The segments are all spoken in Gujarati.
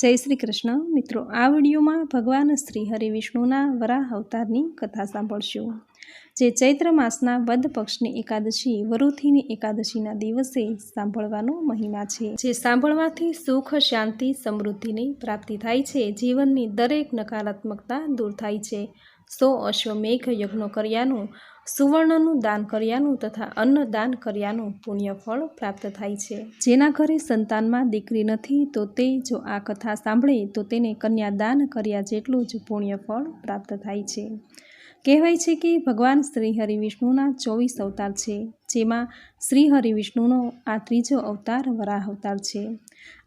જય શ્રી કૃષ્ણ. મિત્રો, આ વિડીયોમાં ભગવાન શ્રી હરિ વિષ્ણુના વરાહ અવતારની કથા સાંભળશું. જે ચૈત્ર માસના વદ પક્ષની એકાદશી, વરુથીની એકાદશીના દિવસે સાંભળવાનો મહિમા છે. જે સાંભળવાથી સુખ, શાંતિ, સમૃદ્ધિની પ્રાપ્તિ થાય છે. જીવનની દરેક નકારાત્મકતા દૂર થાય છે. સો અશ્વમેઘ યજ્ઞો કર્યાનું સુવર્ણનું દાન કર્યાનું તથા અન્ન દાન કર્યાનું પુણ્યફળ પ્રાપ્ત થાય છે. જેના ઘરે સંતાનમાં દીકરી નથી, તો તે જો આ કથા સાંભળે, તો તેને કન્યાદાન કર્યા જેટલું જ પુણ્યફળ પ્રાપ્ત થાય છે. કહેવાય છે કે ભગવાન શ્રી હરિ વિષ્ણુના ચોવીસ અવતાર છે, જેમાં શ્રી હરિ વિષ્ણુનો આ ત્રીજો અવતાર વરાહ અવતાર છે.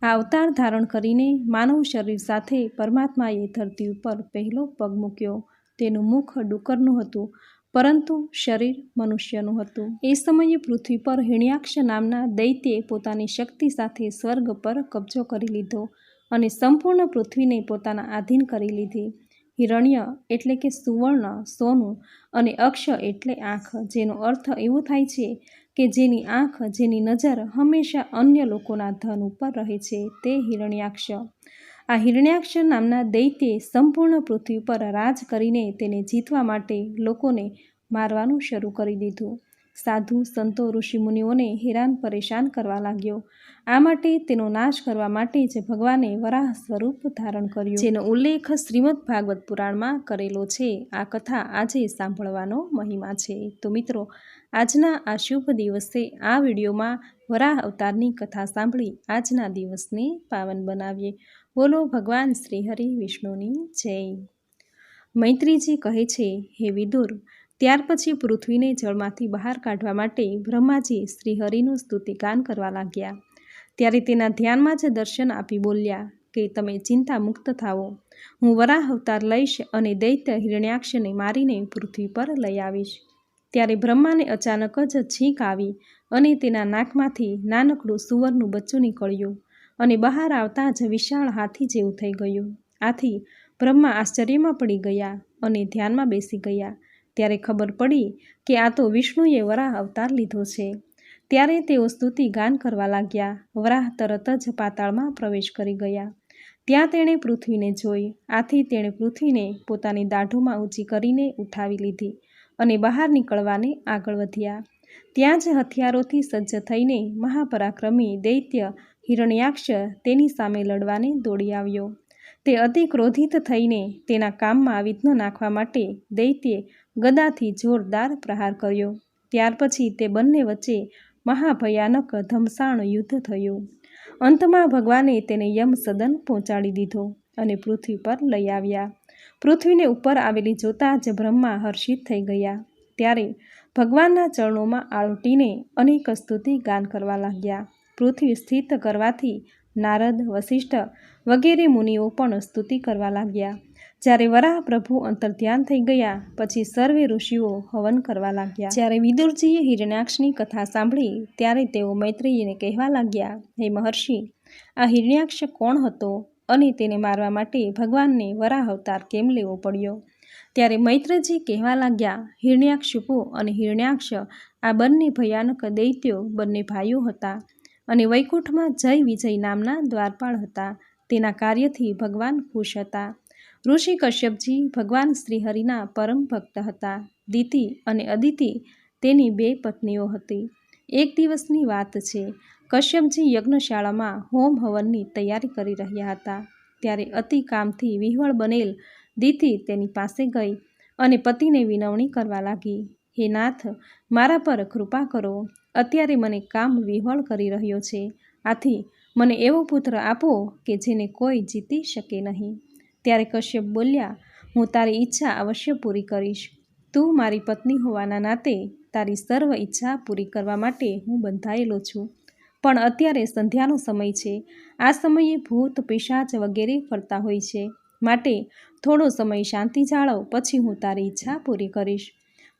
આ અવતાર ધારણ કરીને માનવ શરીર સાથે પરમાત્માએ ધરતી ઉપર પહેલો પગ મૂક્યો. તેનું મુખ ડુક્કરનું હતું. પરંતુ શરીર મનુષ્યનું હતું. એ સમયે પૃથ્વી પર હિણ્યાક્ષ નામના દૈત્યે પોતાની શક્તિ સાથે સ્વર્ગ પર કબજો કરી લીધો અને સંપૂર્ણ પૃથ્વીને પોતાના આધીન કરી લીધી. હિરણ્ય એટલે કે સુવર્ણ, સોનું અને અક્ષ એટલે આંખ. જેનો અર્થ એવો થાય છે કે જેની આંખ, જેની નજર હંમેશા અન્ય લોકોના ધન ઉપર રહે છે, તે હિરણ્યાક્ષ. આ હિરણ્યાક્ષ નામના દૈત્યે સંપૂર્ણ પૃથ્વી પર રાજ કરીને તેને જીતવા માટે લોકોને મારવાનું શરૂ કરી દીધું. સાધુ, સંતો, ઋષિમુનિઓને હેરાન પરેશાન કરવા લાગ્યો. આ માટે તેનો નાશ કરવા માટે જ ભગવાને વરાહ સ્વરૂપ ધારણ કર્યું. જેનો ઉલ્લેખ શ્રીમદ ભાગવત પુરાણમાં કરેલો છે. આ કથા આજે સાંભળવાનો મહિમા છે. તો મિત્રો, આજના આ શુભ દિવસે આ વિડીયોમાં વરાહ અવતારની કથા સાંભળી આજના દિવસને પાવન બનાવીએ. બોલો ભગવાન શ્રી હરિ વિષ્ણુની જય. મૈત્રીજી કહે છે, હે વિદુર, ત્યાર પછી પૃથ્વીને જળમાંથી બહાર કાઢવા માટે બ્રહ્માજી શ્રીહરિનું સ્તુતિગાન કરવા લાગ્યા. ત્યારે તેના ધ્યાનમાં જ દર્શન આપી બોલ્યા કે, તમે ચિંતા મુક્ત થાવો હું વરાહ અવતાર લઈશ અને દૈત્ય હિરણ્યાક્ષને મારીને પૃથ્વી પર લઈ આવીશ. ત્યારે બ્રહ્માને અચાનક જ છીંક આવી અને તેના નાકમાંથી નાનકડું સુવરનું બચ્ચું નીકળ્યું. અને બહાર આવતા જ વિશાળ હાથી જેવું થઈ ગયું. આથી બ્રહ્મા આશ્ચર્યમાં પડી ગયા અને ધ્યાનમાં બેસી ગયા. ત્યારે ખબર પડી કે આ તો વિષ્ણુએ વરાહ અવતાર લીધો છે. ત્યારે તેઓ સ્તુતિ ગાન કરવા લાગ્યા. વરાહ તરત જ પાતાળમાં પ્રવેશ કરી ગયા. ત્યાં તેણે પૃથ્વીને જોઈ. આથી તેણે પૃથ્વીને પોતાની દાઢોમાં ઊંચી કરીને ઉઠાવી લીધી અને બહાર નીકળવાને આગળ વધ્યા. ત્યાં જ હથિયારોથી સજ્જ થઈને મહાપરાક્રમી દૈત્ય હિરણ્યાક્ષ તેની સામે લડવાને દોડી આવ્યો. તે અતિ ક્રોધિત થઈને તેના કામમાં વિઘ્ન નાખવા માટે દૈત્યે ગદાથી જોરદાર પ્રહાર કર્યો. ત્યાર પછી તે બંને વચ્ચે મહાભયાનક ધમસાણ યુદ્ધ થયું. અંતમાં ભગવાને તેને યમ સદન પહોંચાડી દીધો અને પૃથ્વી પર લઈ આવ્યા. પૃથ્વીને ઉપર આવેલી જોતાં જ બ્રહ્મા હર્ષિત થઈ ગયા. ત્યારે ભગવાનના ચરણોમાં આળોટીને અનેક સ્તુતિ ગાન કરવા લાગ્યા. પૃથ્વી સ્થિત કરવાથી નારદ વશિષ્ઠ વગેરે મુનિઓ પણ સ્તુતિ કરવા લાગ્યા. જ્યારે વરાહ પ્રભુ અંતર્ધ્યાન થઈ ગયા, પછી સર્વે ઋષિઓ હવન કરવા લાગ્યા. જ્યારે વિદુરજીએ હિરણ્યાક્ષની કથા સાંભળી, ત્યારે તેઓ મૈત્રેયીને કહેવા લાગ્યા, હે મહર્ષિ, આ હિરણ્યાક્ષ કોણ હતો અને તેને મારવા માટે ભગવાનને વરાહ અવતાર કેમ લેવો પડ્યો? ત્યારે મૈત્રજી કહેવા લાગ્યા હિરણ્યાક્ષુપો અને હિરણ્યાક્ષ, આ બંને ભયાનક દૈત્યો બંને ભાઈઓ હતા અને વૈકુંઠમાં જય વિજય નામના દ્વારપાળ હતા. તેના કાર્યથી ભગવાન ખુશ હતા. ઋષિ કશ્યપજી ભગવાન શ્રીહરિના પરમ ભક્ત હતા. દિતિ અને અદિતિ તેની બે પત્નીઓ હતી. એક દિવસની વાત છે. કશ્યપજી યજ્ઞશાળામાં હોમ હવનની તૈયારી કરી રહ્યા હતા. ત્યારે અતિ કામથી વિહવળ બનેલ દિતિ તેની પાસે ગઈ અને પતિને વિનવણી કરવા લાગી, હે નાથ, મારા પર કૃપા કરો. અત્યારે મને કામ વિહવળ કરી રહ્યો છે. આથી મને એવો પુત્ર આપો કે જેને કોઈ જીતી શકે નહીં. ત્યારે કશ્યપ બોલ્યા, હું તારી ઈચ્છા અવશ્ય પૂરી કરીશ. તું મારી પત્ની હોવાના નાતે તારી સર્વ ઈચ્છા પૂરી કરવા માટે હું બંધાયેલો છું. પણ અત્યારે સંધ્યાનો સમય છે. આ સમયે ભૂત, પિશાચ વગેરે ફરતા હોય છે. માટે થોડો સમય શાંતિ જાળવ, પછી હું તારી ઈચ્છા પૂરી કરીશ.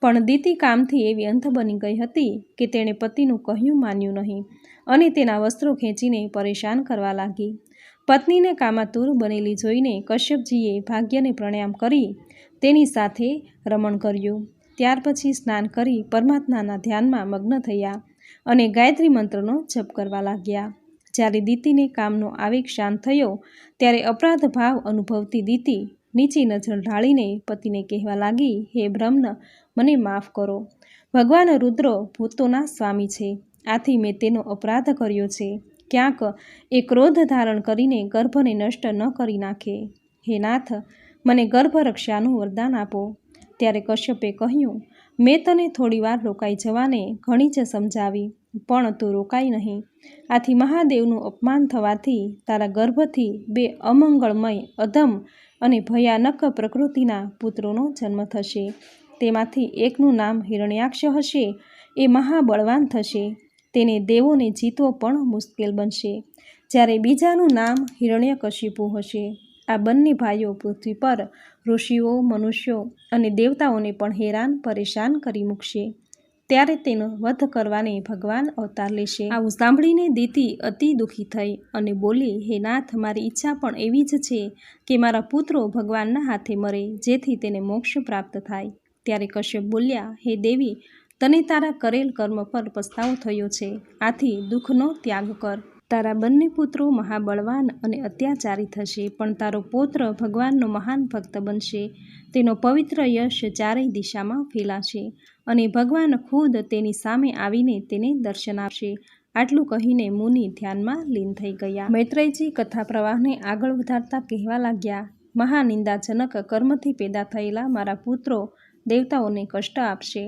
પણ દીતી કામથી એવી અંત બની ગઈ હતી કે તેણે પતિનું કહ્યું માન્યું નહીં અને તેના વસ્ત્રો ખેંચીને પરેશાન કરવા લાગી. પત્નીને કામાતુર બનેલી જોઈને કશ્યપજીએ ભાગ્યને પ્રણામ કરી તેની સાથે રમણ કર્યું. ત્યાર પછી સ્નાન કરી પરમાત્માના ધ્યાનમાં મગ્ન થયા અને ગાયત્રી મંત્રનો જપ કરવા લાગ્યા. જ્યારે દીતીને કામનો આવેગ શાંત થયો, ત્યારે અપરાધ ભાવ અનુભવતી દીતી નીચી નજર ઢાળીને પતિને કહેવા લાગી, હે બ્રહ્મ, મને માફ કરો. ભગવાન રુદ્ર ભૂતોના સ્વામી છે. આથી મેં તેનો અપરાધ કર્યો છે. ક્યાંક એ ક્રોધ ધારણ કરીને ગર્ભને નષ્ટ ન કરી નાખે. હે નાથ, મને ગર્ભરક્ષાનું વરદાન આપો. ત્યારે કશ્યપે કહ્યું, મેં તને થોડીવાર રોકાઈ જવાને ઘણી જ સમજાવી. પણ તું રોકાઈ નહીં. આથી મહાદેવનું અપમાન થવાથી તારા ગર્ભથી બે અમંગળમય, અધમ અને ભયાનક પ્રકૃતિના પુત્રોનો જન્મ થશે. તેમાંથી એકનું નામ હિરણ્યાક્ષ હશે. એ મહાબળવાન થશે. તેને દેવોને જીતવો પણ મુશ્કેલ બનશે. જ્યારે બીજાનું નામ હિરણ્યકશિપુ હશે. આ બંને ભાઈઓ પૃથ્વી પર ઋષિઓ, મનુષ્યો અને દેવતાઓને પણ હેરાન, પરેશાન કરી મૂકશે. ત્યારે તેનો વધ કરવાને ભગવાન અવતાર લેશે. આવું સાંભળીને દીતી અતિ દુઃખી થઈ અને બોલી, હે નાથ, મારી ઈચ્છા પણ એવી જ છે કે મારા પુત્રો ભગવાનના હાથે મરે, જેથી તેને મોક્ષ પ્રાપ્ત થાય. ત્યારે કશ્યપ બોલ્યા, હે દેવી, તને તારા કરેલ કર્મ પર પસ્તાવો થયો છે. આથી દુઃખનો ત્યાગ કર. તારા બંને પુત્રો મહાબળવાન અને અત્યાચારી થશે, પણ તારો પુત્ર ભગવાનનો મહાન ભક્ત બનશે. તેનો પવિત્ર યશ ચારેય દિશામાં ફેલાશે. અને ભગવાન ખુદ તેની સામે આવીને તેને દર્શન આપશે. આટલું કહીને મુનિ ધ્યાનમાં લીન થઈ ગયા. મૈત્રેયજી કથા પ્રવાહને આગળ વધારતા કહેવા લાગ્યા, મહાનિંદાજનક કર્મથી પેદા થયેલા મારા પુત્રો દેવતાઓને કષ્ટ આપશે.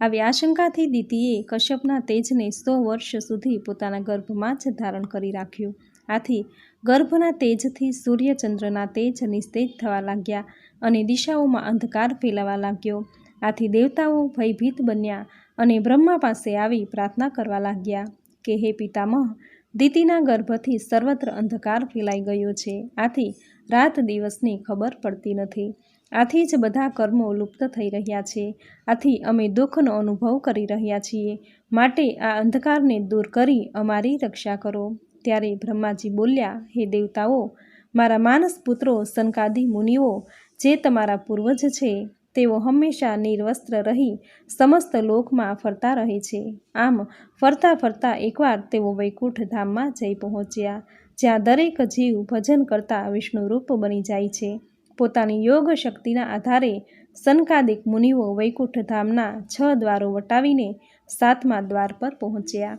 આવી આશંકાથી દીતીએ કશ્યપના તેજને સો વર્ષ સુધી પોતાના ગર્ભમાં જ ધારણ કરી રાખ્યું. આથી ગર્ભના તેજથી સૂર્યચંદ્રના તેજ નિસ્તેજ થવા લાગ્યા અને દિશાઓમાં અંધકાર ફેલાવા લાગ્યો. આથી દેવતાઓ ભયભીત બન્યા અને બ્રહ્મા પાસે આવી પ્રાર્થના કરવા લાગ્યા કે હે પિતામહ, દીતીના ગર્ભથી સર્વત્ર અંધકાર ફેલાઈ ગયો છે. આથી રાત દિવસની ખબર પડતી નથી. આથી જ બધા કર્મો લુપ્ત થઈ રહ્યા છે. આથી અમે દુઃખનો અનુભવ કરી રહ્યા છીએ. માટે આ અંધકારને દૂર કરી અમારી રક્ષા કરો. ત્યારે બ્રહ્માજી બોલ્યા, હે દેવતાઓ, મારા માનસ પુત્રો સનકાદી મુનિઓ, જે તમારા પૂર્વજ છે તેઓ હંમેશા નિર્વસ્ત્ર રહી સમસ્ત લોકમાં ફરતા રહે છે. આમ ફરતા ફરતા એકવાર તેઓ વૈકુંઠ ધામમાં જઈ પહોંચ્યા, જ્યાં દરેક જીવ ભજન કરતા વિષ્ણુરૂપ બની જાય છે. પોતાની યોગ શક્તિના આધારે સનકાદિક મુનિઓ વૈકુંઠ ધામના છ દ્વારો વટાવીને સાતમા દ્વાર પર પહોંચ્યા.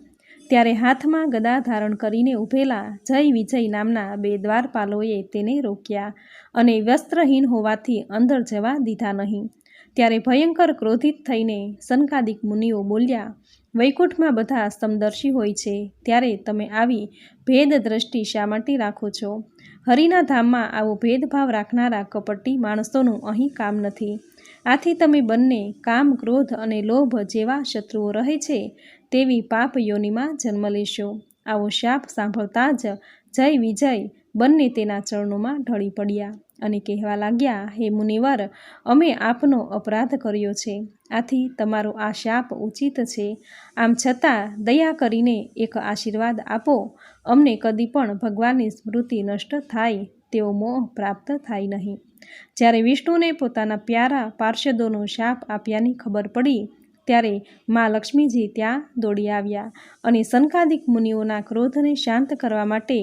ત્યારે હાથમાં ગદા ધારણ કરીને ઊભેલા જય વિજય નામના બે દ્વારપાલોએ તેને રોક્યા અને વસ્ત્રહીન હોવાથી અંદર જવા દીધા નહીં. ત્યારે ભયંકર ક્રોધિત થઈને સનકાદિક મુનિઓ બોલ્યા, વૈકુંઠમાં બધા સમદર્શી હોય છે, ત્યારે તમે આવી ભેદ દ્રષ્ટિ શા માટે રાખો છો? હરિના ધામમાં આવો ભેદભાવ રાખનારા કપટી માણસોનું અહીં કામ નથી. આથી તમે બંને કામ, ક્રોધ અને લોભ જેવા શત્રુઓ રહે છે, તેવી પાપ યોનિમાં જન્મ લેશો. આવો શાપ સાંભળતા જ જય વિજય બંને તેના ચરણોમાં ઢળી પડ્યા અને કહેવા લાગ્યા, હે મુનિવર, અમે આપનો અપરાધ કર્યો છે. આથી તમારો આ શાપ ઉચિત છે. આમ છતાં દયા કરીને એક આશીર્વાદ આપો. અમને કદી પણ ભગવાનની સ્મૃતિ નષ્ટ થાય તેવો મોહ પ્રાપ્ત થાય નહીં. જ્યારે વિષ્ણુને પોતાના પ્યારા પાર્ષદોનો શાપ આપ્યાની ખબર પડી, ત્યારે મા લક્ષ્મીજી ત્યાં દોડી આવ્યા અને સંકાદિક મુનિઓના ક્રોધને શાંત કરવા માટે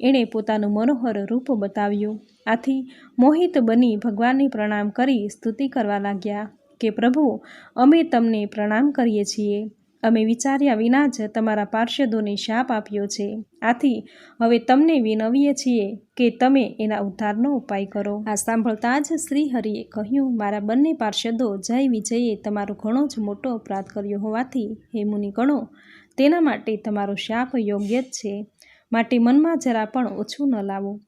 એણે પોતાનું મનોહર રૂપ બતાવ્યું. આથી મોહિત બની ભગવાનને પ્રણામ કરી સ્તુતિ કરવા લાગ્યા કે, પ્રભુ, અમે તમને પ્રણામ કરીએ છીએ. અમે વિચાર્યા વિના જ તમારા પાર્ષદોને શાપ આપ્યો છે. આથી હવે તમને વિનવીએ છીએ કે તમે એના ઉદ્ધારનો ઉપાય કરો. આ સાંભળતા જ શ્રીહરિએ કહ્યું, મારા બંને પાર્ષદો જય વિજયે તમારો ઘણો જ મોટો અપરાધ કર્યો હોવાથી, હે મુનિ ગણો તેના માટે તમારો શાપ યોગ્ય જ છે. માટે મનમાં જરા પણ ઓછું ન લાવો.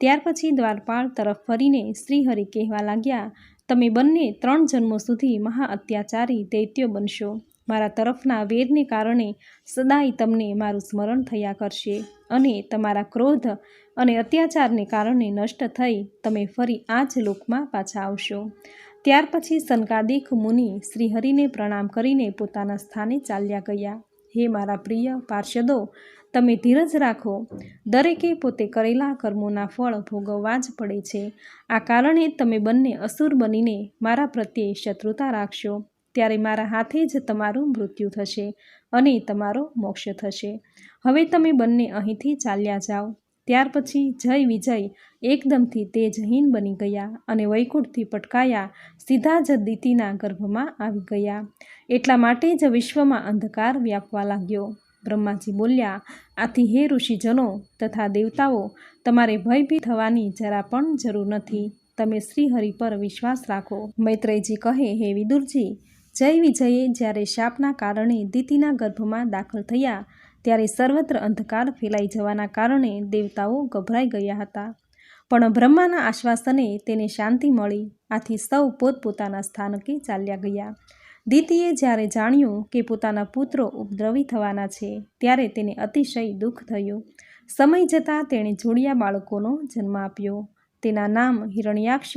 ત્યાર પછી દ્વારપાળ તરફ ફરીને શ્રીહરિ કહેવા લાગ્યા, તમે બંને ત્રણ જન્મો સુધી મહા અત્યાચારી દૈત્યો બનશો. મારા તરફના વેરને કારણે સદાય તમને મારું સ્મરણ થયા કરશે અને તમારા ક્રોધ અને અત્યાચારને કારણે નષ્ટ થઈ તમે ફરી આ જ લોકમાં પાછા આવશો. ત્યાર પછી સનકાદિક મુનિ શ્રીહરિને પ્રણામ કરીને પોતાના સ્થાને ચાલ્યા ગયા. હે મારા પ્રિય પાર્ષદો, તમે ધીરજ રાખો. દરેકે પોતે કરેલા કર્મોના ફળ ભોગવવા જ પડે છે. આ કારણે તમે બંને અસુર બનીને મારા પ્રત્યે શત્રુતા રાખશો. ત્યારે મારા હાથે જ તમારું મૃત્યુ થશે અને તમારો મોક્ષ થશે. હવે તમે બંને અહીંથી ચાલ્યા જાઓ. ત્યાર પછી જય વિજય એકદમથી તેજહીન બની ગયા અને વૈકુંઠથી પટકાયા, સીધા જ દીતીના ગર્ભમાં આવી ગયા. એટલા માટે જ વિશ્વમાં અંધકાર વ્યાપવા લાગ્યો. બ્રહ્માજી બોલ્યા, આથી હે ઋષિજનો તથા દેવતાઓ, તમારે ભયભીત થવાની જરા પણ જરૂર નથી. તમે શ્રીહરિ પર વિશ્વાસ રાખો. મૈત્રેયજી કહે, હે વિદુરજી જય વિજયે જ્યારે શાપના કારણે દીતીના ગર્ભમાં દાખલ થયા, ત્યારે સર્વત્ર અંધકાર ફેલાઈ જવાના કારણે દેવતાઓ ગભરાઈ ગયા હતા. પણ બ્રહ્માના આશ્વાસને તેને શાંતિ મળી. આથી સૌ પોતપોતાના સ્થાનકે ચાલ્યા ગયા. દીતીએ જ્યારે જાણ્યું કે પોતાના પુત્રો ઉપદ્રવી થવાના છે, ત્યારે તેને અતિશય દુઃખ થયું. સમય જતાં તેણે જોડિયા બાળકોનો જન્મ આપ્યો. તેના નામ હિરણ્યાક્ષ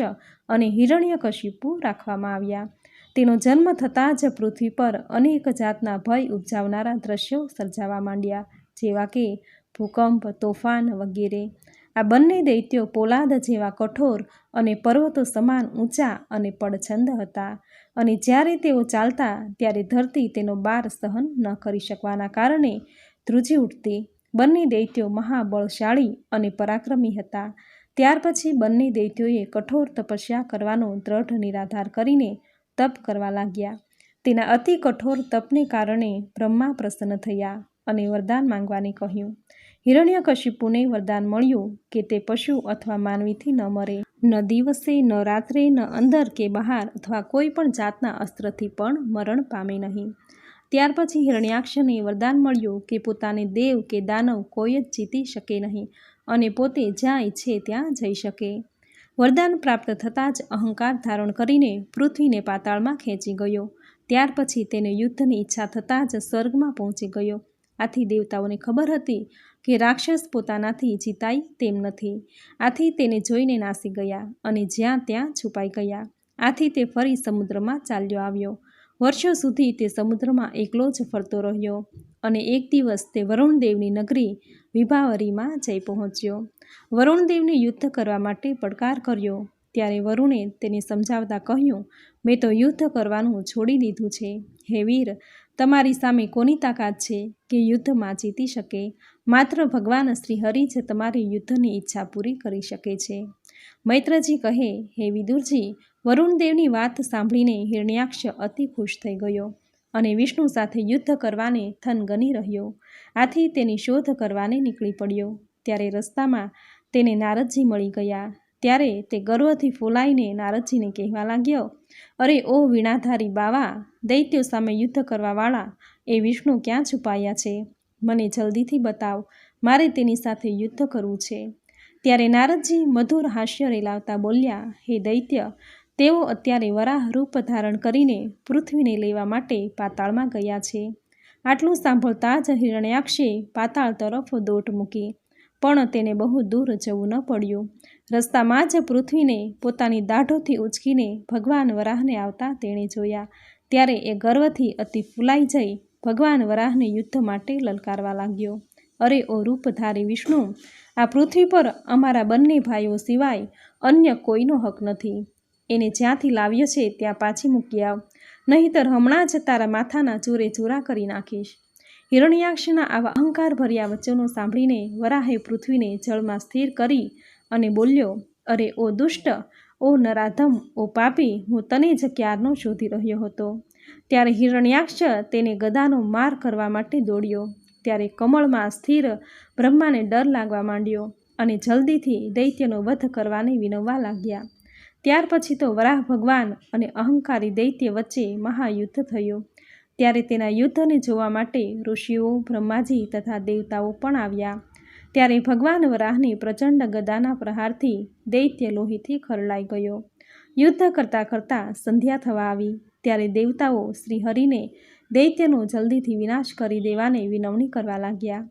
અને હિરણ્યકશિપુ રાખવામાં આવ્યા. તેનો જન્મ થતાં જ પૃથ્વી પર અનેક જાતના ભય ઉપજાવનારા દ્રશ્યો સર્જાવા માંડ્યા, જેવા કે ભૂકંપ, તોફાન વગેરે. આ બંને દૈત્યો પોલાદ જેવા કઠોર અને પર્વતો સમાન ઊંચા અને પડછંદ હતા અને જ્યારે તેઓ ચાલતા ત્યારે ધરતી તેનો બાર સહન ન કરી શકવાના કારણે ધ્રુજી ઉઠતી. બંને દૈત્યો મહાબળશાળી અને પરાક્રમી હતા. ત્યાર પછી બંને દૈત્યોએ કઠોર તપસ્યા કરવાનો દ્રઢ નિરાધાર કરીને તપ કરવા લાગ્યા. તેના અતિ કઠોર તપને કારણે બ્રહ્મા પ્રસન્ન થયા અને વરદાન માંગવાને કહ્યું. હિરણ્યકશિપુને વરદાન મળ્યું કે તે પશુ અથવા માનવીથી ન મરે. ન દિવસે, ન રાત્રે, ન અંદર કે બહાર અથવા કોઈ પણ જાતના અસ્ત્રથી પણ મરણ પામે નહીં. ત્યાર પછી હિરણ્યાક્ષને વરદાન મળ્યું કે પોતાને દેવ કે દાનવ કોઈ જ જીતી શકે નહીં અને પોતે જ્યાં ઈચ્છે ત્યાં જઈ શકે. વરદાન પ્રાપ્ત થતાં જ અહંકાર ધારણ કરીને પૃથ્વીને પાતાળમાં ખેંચી ગયો. ત્યાર પછી તેને યુદ્ધની ઈચ્છા થતાં જ સ્વર્ગમાં પહોંચી ગયો. આથી દેવતાઓને ખબર હતી કે રાક્ષસ પોતાનાથી જીતાય તેમ નથી. આથી તેને જોઈને નાસી ગયા અને જ્યાં ત્યાં છુપાઈ ગયા. આથી તે ફરી સમુદ્રમાં ચાલ્યો આવ્યો. વર્ષો સુધી તે સમુદ્રમાં એકલો જ ફરતો રહ્યો અને એક દિવસ તે વરુણદેવની નગરી વિભાવરીમાં જઈ પહોંચ્યો. વરુણદેવને યુદ્ધ કરવા માટે પડકાર કર્યો. ત્યારે વરુણે તેને સમજાવતા કહ્યું, મેં તો યુદ્ધ કરવાનું છોડી દીધું છે. હે વીર, તમારી સામે કોની તાકાત છે કે યુદ્ધમાં જીતી શકે? માત્ર ભગવાન શ્રી હરિ જ તમારી યુદ્ધની ઈચ્છા પૂરી કરી શકે છે. મૈત્રજી કહે, હે વિદુરજી, વરુણદેવની વાત સાંભળીને હિરણ્યાક્ષ અતિ ખુશ થઈ ગયો અને વિષ્ણુ સાથે યુદ્ધ કરવાને થનગની રહ્યો. આથી તેની શોધ કરવાને નીકળી પડ્યો. ત્યારે રસ્તામાં તેને નારદજી મળી ગયા. ત્યારે તે ગર્વથી ફૂલાઈને નારદજીને કહેવા લાગ્યો, અરે ઓ વીણાધારી બાવા, દૈત્યો સામે યુદ્ધ કરવાવાળા, એ વિષ્ણુ ક્યાં છુપાયા છે? મને જલ્દીથી બતાવ, મારે તેની સાથે યુદ્ધ કરવું છે. ત્યારે નારદજી મધુર હાસ્ય રેલાવતા બોલ્યા, હે દૈત્ય, તેઓ અત્યારે વરાહ રૂપ ધારણ કરીને પૃથ્વીને લેવા માટે પાતાળમાં ગયા છે. આટલું સાંભળતા જ હિરણ્યાક્ષે પાતાળ તરફ દોટ મૂકી. પણ તેને બહુ દૂર જવું ન પડ્યું. રસ્તામાં જ પૃથ્વીને પોતાની દાઢોથી ઉચકીને ભગવાન વરાહને આવતા તેણે જોયા. ત્યારે એ ગર્વથી અતિ ફૂલાઈ જઈ ભગવાન વરાહને યુદ્ધ માટે લલકારવા લાગ્યો. અરે ઓ રૂપધારી વિષ્ણુ, આ પૃથ્વી પર અમારા બંને ભાઈઓ સિવાય અન્ય કોઈનો હક નથી. એને જ્યાંથી લાવ્યો છે ત્યાં પાછી મૂકી આવ. નહીંતર હમણાં જ તારા માથાના ચૂરે ચૂરા કરી નાખીશ. હિરણ્યાક્ષના આવા અહંકાર ભર્યા વચનો સાંભળીને વરાહે પૃથ્વીને જળમાં સ્થિર કરી અને બોલ્યો, અરે, ઓ દુષ્ટ, ઓ નરાધમ, ઓ પાપી, હું તને જ ક્યારનો શોધી રહ્યો હતો. ત્યારે હિરણ્યાક્ષ તેને ગદાનો માર કરવા માટે દોડ્યો. ત્યારે કમળમાં સ્થિર બ્રહ્માને ડર લાગવા માંડ્યો અને જલ્દીથી દૈત્યનો વધ કરવાને વિનવવા લાગ્યા. ત્યાર પછી તો વરાહ ભગવાન અને અહંકારી દૈત્ય વચ્ચે મહાયુદ્ધ થયું. ત્યારે તેના યુદ્ધને જોવા માટે ઋષિઓ, બ્રહ્માજી તથા દેવતાઓ પણ આવ્યા. ત્યારે ભગવાન વરાહની પ્રચંડ ગદાના પ્રહારથી દૈત્ય લોહીથી ખરડાઈ ગયો. યુદ્ધ કરતાં કરતાં સંધ્યા થવા આવી. ત્યારે દેવતાઓ શ્રીહરિને દૈત્યનો જલ્દીથી વિનાશ કરી દેવાને વિનવણી કરવા લાગ્યા.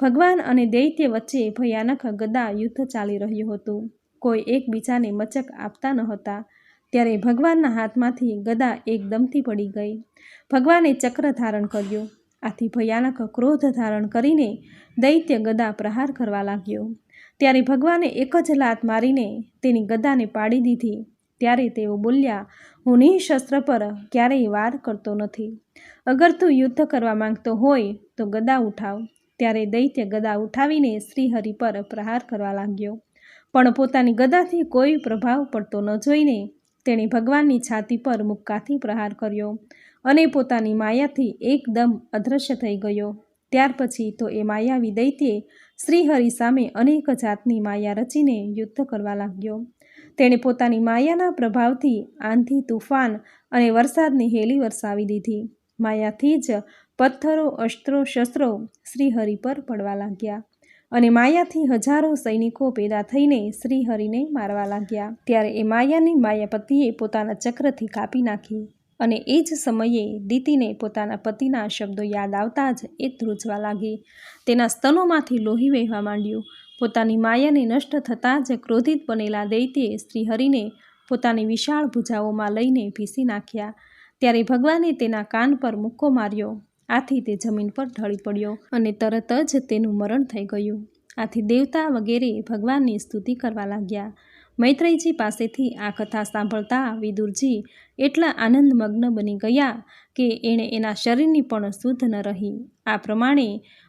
ભગવાન અને દૈત્ય વચ્ચે ભયાનક ગદા યુદ્ધ ચાલી રહ્યું હતું. કોઈ એકબીજાને મચક આપતા ન હતા. ત્યારે ભગવાનના હાથમાંથી ગદા એકદમથી પડી ગઈ. ભગવાને ચક્ર ધારણ કર્યું. આથી ભયાનક ક્રોધ ધારણ કરીને દૈત્ય ગદા પ્રહાર કરવા લાગ્યો. ત્યારે ભગવાને એક જ લાત મારીને તેની ગદાને પાડી દીધી. ત્યારે તેઓ બોલ્યા, હું નિઃશસ્ત્ર પર ક્યારેય વાર કરતો નથી. અગર તું યુદ્ધ કરવા માંગતો હોય તો ગદા ઉઠાવ. ત્યારે દૈત્ય ગદા ઉઠાવીને શ્રીહરિ પર પ્રહાર કરવા લાગ્યો. પણ પોતાની ગદાથી કોઈ પ્રભાવ પડતો ન જોઈને તેણે ભગવાનની છાતી પર મુક્કાથી પ્રહાર કર્યો અને પોતાની માયાથી એકદમ અદૃશ્ય થઈ ગયો. ત્યાર પછી તો એ માયાવી દૈત્યે શ્રીહરિ સામે અનેક જાતની માયા રચીને યુદ્ધ કરવા લાગ્યો. તેણે પોતાની માયાના પ્રભાવથી આંધી, તુફાન અને વરસાદની હેલી વરસાવી દીધી. માયાથી જ પથ્થરો, અસ્ત્રો, શસ્ત્રો શ્રીહરિ પર પડવા લાગ્યા. અને માયાથી હજારો સૈનિકો પેદા થઈને શ્રીહરિને મારવા લાગ્યા. ત્યારે એ માયાની માયાપતિએ પોતાના ચક્રથી કાપી નાખી અને એ જ સમયે દીતીને પોતાના પતિના શબ્દો યાદ આવતા જ એ ધ્રુજવા લાગી. તેના સ્તનોમાંથી લોહી વહેવા માંડ્યું. પોતાની માયાને નષ્ટ થતાં જ ક્રોધિત બનેલા દૈત્યે શ્રીહરિને પોતાની વિશાળ ભુજાઓમાં લઈને ભીસી નાખ્યા. ત્યારે ભગવાને તેના કાન પર મુક્કો માર્યો. આથી તે જમીન પર ઢળી પડ્યો અને તરત જ તેનું મરણ થઈ ગયું. આથી દેવતા વગેરે ભગવાનની સ્તુતિ કરવા લાગ્યા. મૈત્રેયજી પાસેથી આ કથા સાંભળતા વિદુરજી એટલા આનંદમગ્ન બની ગયા કે એણે એના શરીરની પણ શુદ્ધ ન રહી. આ પ્રમાણે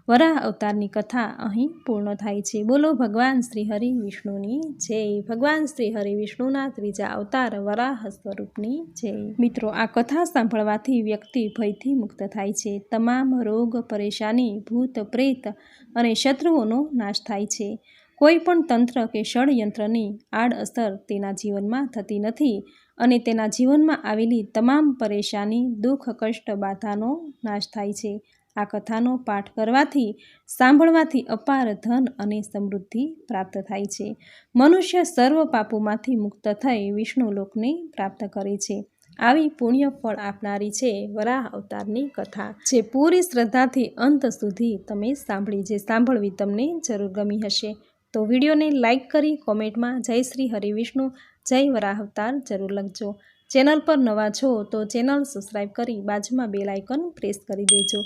વરાહ અવતારની કથા અહીં પૂર્ણ થાય છે. બોલો ભગવાન શ્રી હરિ વિષ્ણુની જય. ભગવાન શ્રી હરિ વિષ્ણુના ત્રીજા અવતાર વરાહ સ્વરૂપની જય. મિત્રો, આ કથા સાંભળવાથી વ્યક્તિ ભયથી મુક્ત થાય છે. તમામ રોગ, પરેશાની, ભૂત, પ્રેત અને શત્રુઓનો નાશ થાય છે. કોઈ પણ તંત્ર કે ષડયંત્રની આડઅસર તેના જીવનમાં થતી નથી અને તેના જીવનમાં આવેલી તમામ પરેશાની, દુઃખ, કષ્ટ, બાધાનો નાશ થાય છે. આ કથાનો પાઠ કરવાથી, સાંભળવાથી અપાર ધન અને સમૃદ્ધિ પ્રાપ્ત થાય છે. મનુષ્ય સર્વ પાપોમાંથી મુક્ત થઈ વિષ્ણુ લોકને પ્રાપ્ત કરે છે. આવી પુણ્ય ફળ આપનારી છે વરાહ અવતારની કથા. જે પૂરી શ્રદ્ધાથી અંત સુધી તમે સાંભળી, જે સાંભળવી તમને જરૂર ગમી હશે. તો વિડીયોને લાઇક કરી કોમેન્ટમાં જય શ્રી હરિવિષ્ણુ જય વરાહ અવતાર જરૂર લખજો. ચેનલ પર નવા છો તો ચેનલ સબસ્ક્રાઈબ કરી બાજુમાં બેલ આઇકન પ્રેસ કરી દેજો.